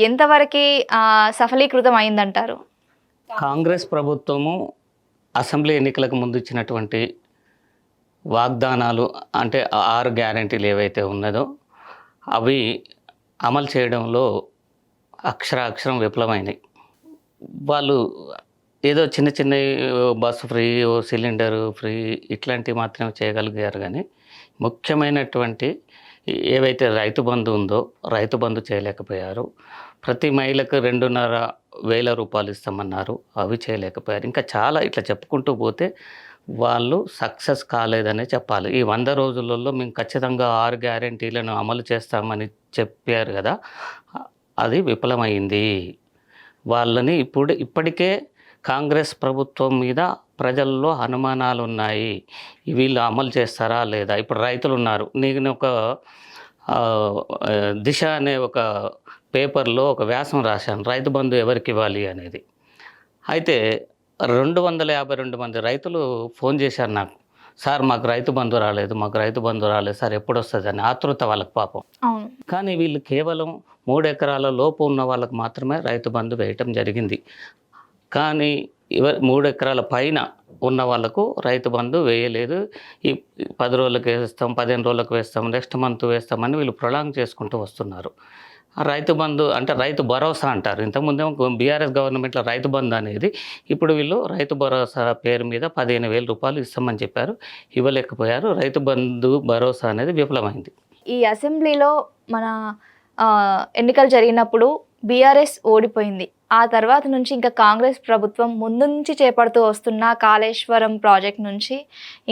ఎంతవరకు సఫలీకృతం అయిందంటారు కాంగ్రెస్ ప్రభుత్వము అసెంబ్లీ ఎన్నికలకు ముందు ఇచ్చినటువంటి వాగ్దానాలు అంటే ఆరు గ్యారంటీలు ఏవైతే ఉన్నదో అవి అమలు చేయడంలో అక్షరాక్షరం విఫలమైనవి వాళ్ళు ఏదో చిన్న చిన్న బస్సు ఫ్రీ ఓ సిలిండరు ఫ్రీ ఇట్లాంటివి మాత్రమే చేయగలిగారు కానీ ముఖ్యమైనటువంటి ఏవైతే రైతు బంధు ఉందో రైతు బంధు చేయలేకపోయారు. ప్రతి మహిళకు రెండున్నర వేల రూపాయలు ఇస్తామన్నారు. అవి చేయలేకపోయారు. ఇంకా చాలా ఇట్లా చెప్పుకుంటూ పోతే వాళ్ళు సక్సెస్ కాలేదనే చెప్పాలి. ఈ వంద రోజులలో మేము ఖచ్చితంగా ఆరు గ్యారంటీలను అమలు చేస్తామని చెప్పారు కదా. అది విఫలమైంది. వాళ్ళని ఇప్పుడు ఇప్పటికే కాంగ్రెస్ ప్రభుత్వం మీద ప్రజల్లో అనుమానాలు ఉన్నాయి వీళ్ళు అమలు చేస్తారా లేదా? ఇప్పుడు రైతులు ఉన్నారు నేను ఒక దిశ అనే ఒక పేపర్లో ఒక వ్యాసం రాశాను. రైతు బంధు ఎవరికి ఇవ్వాలి అనేది. అయితే రెండు వందల యాభై రెండు మంది రైతులు ఫోన్ చేశారు నాకు. సార్ మాకు రైతు బంధు రాలేదు మాకు రైతు బంధు రాలేదు సార్ ఎప్పుడు వస్తుంది అని ఆతృత వాళ్ళకి పాపం. కానీ వీళ్ళు కేవలం మూడు ఎకరాల లోపు ఉన్న వాళ్ళకు మాత్రమే రైతు బంధు వేయటం జరిగింది. కానీ ఇవ మూడు ఎకరాల పైన ఉన్న వాళ్ళకు రైతు బంధు వేయలేదు. ఈ పది రోజులకు వేస్తాం పదిహేను రోజులకు వేస్తాం నెక్స్ట్ మంత్ వేస్తామని వీళ్ళు ప్రొలాంగ్ చేసుకుంటూ వస్తున్నారు. రైతు బంధు అంటే రైతు భరోసా అంటారు. ఇంతకుముందేమో బీఆర్ఎస్ గవర్నమెంట్లో రైతు బంధు అనేది ఇప్పుడు వీళ్ళు రైతు భరోసా పేరు మీద పదిహేను వేల రూపాయలు ఇస్తామని చెప్పారు. ఇవ్వలేకపోయారు. రైతు బంధు భరోసా అనేది విఫలమైంది. ఈ అసెంబ్లీలో మన ఎన్నికలు జరిగినప్పుడు బీఆర్ఎస్ ఓడిపోయింది. ఆ తర్వాత నుంచి ఇంకా కాంగ్రెస్ ప్రభుత్వం ముందు నుంచి చేపడుతూ వస్తున్న కాళేశ్వరం ప్రాజెక్ట్ నుంచి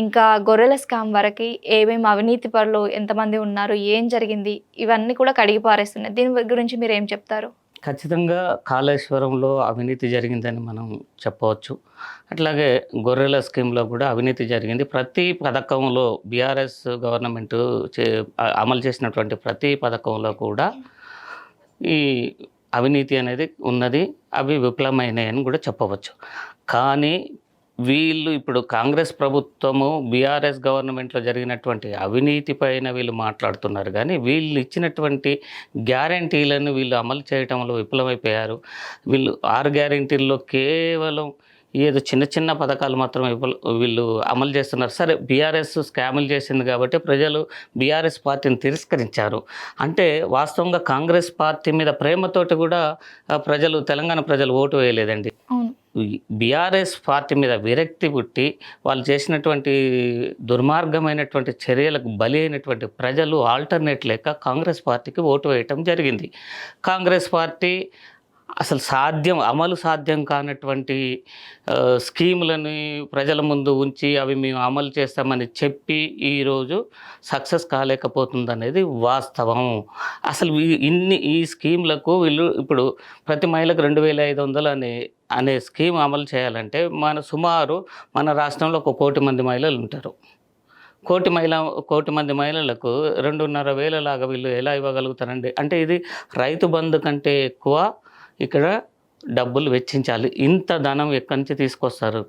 ఇంకా గొర్రెల స్కామ్ వరకు ఏమేమి అవినీతి పరులు ఎంతమంది ఉన్నారు ఏం జరిగింది ఇవన్నీ కూడా కడిగి పారేస్తున్నాయి. దీని గురించి మీరు ఏం చెప్తారు? ఖచ్చితంగా కాళేశ్వరంలో అవినీతి జరిగిందని మనం చెప్పవచ్చు. అట్లాగే గొర్రెల స్కీమ్లో కూడా అవినీతి జరిగింది. ప్రతి పథకంలో బీఆర్ఎస్ గవర్నమెంట్ చే అమలు చేసినటువంటి ప్రతి పథకంలో కూడా ఈ అవినీతి అనేది ఉన్నది అవి విఫలమైనాయి అని కూడా చెప్పవచ్చు. కానీ వీళ్ళు ఇప్పుడు కాంగ్రెస్ ప్రభుత్వము బీఆర్ఎస్ గవర్నమెంట్లో జరిగినటువంటి అవినీతి పైన వీళ్ళు మాట్లాడుతున్నారు. కానీ వీళ్ళు ఇచ్చినటువంటి గ్యారంటీలను వీళ్ళు అమలు చేయటంలో విఫలమైపోయారు. వీళ్ళు ఆరు గ్యారంటీల్లో కేవలం ఏదో చిన్న చిన్న పథకాలు మాత్రం వీళ్ళు అమలు చేస్తున్నారు. సరే బీఆర్ఎస్ స్కాములు చేసింది కాబట్టి ప్రజలు బీఆర్ఎస్ పార్టీని తిరస్కరించారు. అంటే వాస్తవంగా కాంగ్రెస్ పార్టీ మీద ప్రేమతోటి కూడా ప్రజలు తెలంగాణ ప్రజలు ఓటు వేయలేదండి. బీఆర్ఎస్ పార్టీ మీద విరక్తి పుట్టి వాళ్ళు చేసినటువంటి దుర్మార్గమైనటువంటి చర్యలకు బలి అయినటువంటి ప్రజలు ఆల్టర్నేట్ లేక కాంగ్రెస్ పార్టీకి ఓటు వేయటం జరిగింది. కాంగ్రెస్ పార్టీ అసలు సాధ్యం అమలు సాధ్యం కానటువంటి స్కీములని ప్రజల ముందు ఉంచి అవి మేము అమలు చేస్తామని చెప్పి ఈరోజు సక్సెస్ కాలేకపోతుందనేది వాస్తవం. అసలు ఇన్ని ఈ స్కీమ్లకు వీళ్ళు ఇప్పుడు ప్రతి మహిళకు రెండు వేల ఐదు వందలు అనే అనే స్కీమ్ అమలు చేయాలంటే మన సుమారు మన రాష్ట్రంలో ఒక కోటి మంది మహిళలు ఉంటారు. కోటి మహిళ కోటి మంది మహిళలకు రెండున్నర వేల లాగా వీళ్ళు ఎలా ఇవ్వగలుగుతారండి? అంటే ఇది రైతు బంధు కంటే ఎక్కువ ఇక్కడ డబ్బులు వెచ్చించాలి. ఇంత ధనం ఎక్కడి నుంచి తీసుకొస్తారు?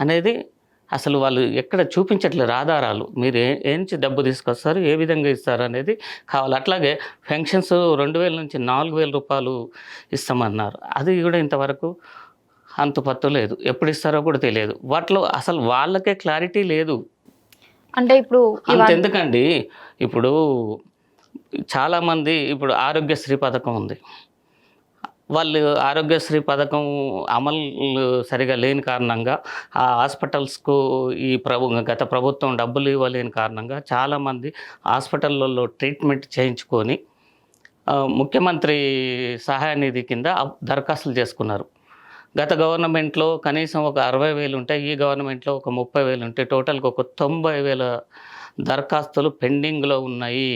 అనేది అసలు వాళ్ళు ఎక్కడ చూపించట్లేరు ఆధారాలు. మీరు ఏ ఏ నుంచి డబ్బు తీసుకొస్తారు ఏ విధంగా ఇస్తారు అనేది కావాలి. అట్లాగే పెన్షన్స్ రెండు వేల నుంచి నాలుగు వేల రూపాయలు ఇస్తామన్నారు. అది కూడా ఇంతవరకు అంతుపత్తు లేదు. ఎప్పుడు ఇస్తారో కూడా తెలియదు. వాటిలో అసలు వాళ్ళకే క్లారిటీ లేదు. అంటే ఇప్పుడు అంతెందుకండి? ఇప్పుడు చాలామంది ఇప్పుడు ఆరోగ్యశ్రీ పథకం ఉంది. వాళ్ళు ఆరోగ్యశ్రీ పథకం అమలు సరిగా లేని కారణంగా ఆ హాస్పిటల్స్కు ఈ ప్రభు గత ప్రభుత్వం డబ్బులు ఇవ్వలేని కారణంగా చాలామంది హాస్పిటల్లో ట్రీట్మెంట్ చేయించుకొని ముఖ్యమంత్రి సహాయ నిధి కింద దరఖాస్తులు చేసుకున్నారు. గత గవర్నమెంట్లో కనీసం ఒక అరవై వేలు ఉంటాయి ఈ గవర్నమెంట్లో ఒక ముప్పై వేలు ఉంటాయి టోటల్గా ఒక తొంభై వేల దరఖాస్తులు పెండింగ్లో ఉన్నాయి.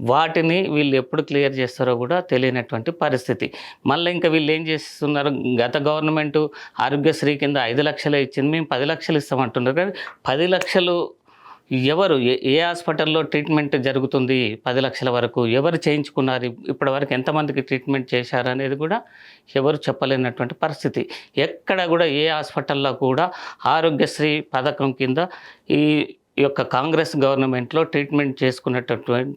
వాటిని వీళ్ళు ఎప్పుడు క్లియర్ చేస్తారో కూడా తెలియనటువంటి పరిస్థితి. మళ్ళీ ఇంకా వీళ్ళు ఏం చేస్తున్నారు? గత గవర్నమెంట్ ఆరోగ్యశ్రీ కింద ఐదు లక్షలే ఇచ్చింది మేము పది లక్షలు ఇస్తామంటున్నారు. కానీ పది లక్షలు ఎవరు? ఏ ఏ హాస్పిటల్లో ట్రీట్మెంట్ జరుగుతుంది పది లక్షల వరకు? ఎవరు చేయించుకున్నారు? ఇప్పటి వరకు ఎంతమందికి ట్రీట్మెంట్ చేశారు అనేది కూడా ఎవరు చెప్పలేనటువంటి పరిస్థితి. ఎక్కడ కూడా ఏ హాస్పిటల్లో కూడా ఆరోగ్యశ్రీ పథకం కింద ఈ యొక్క కాంగ్రెస్ గవర్నమెంట్లో ట్రీట్మెంట్ చేసుకునేటటువంటి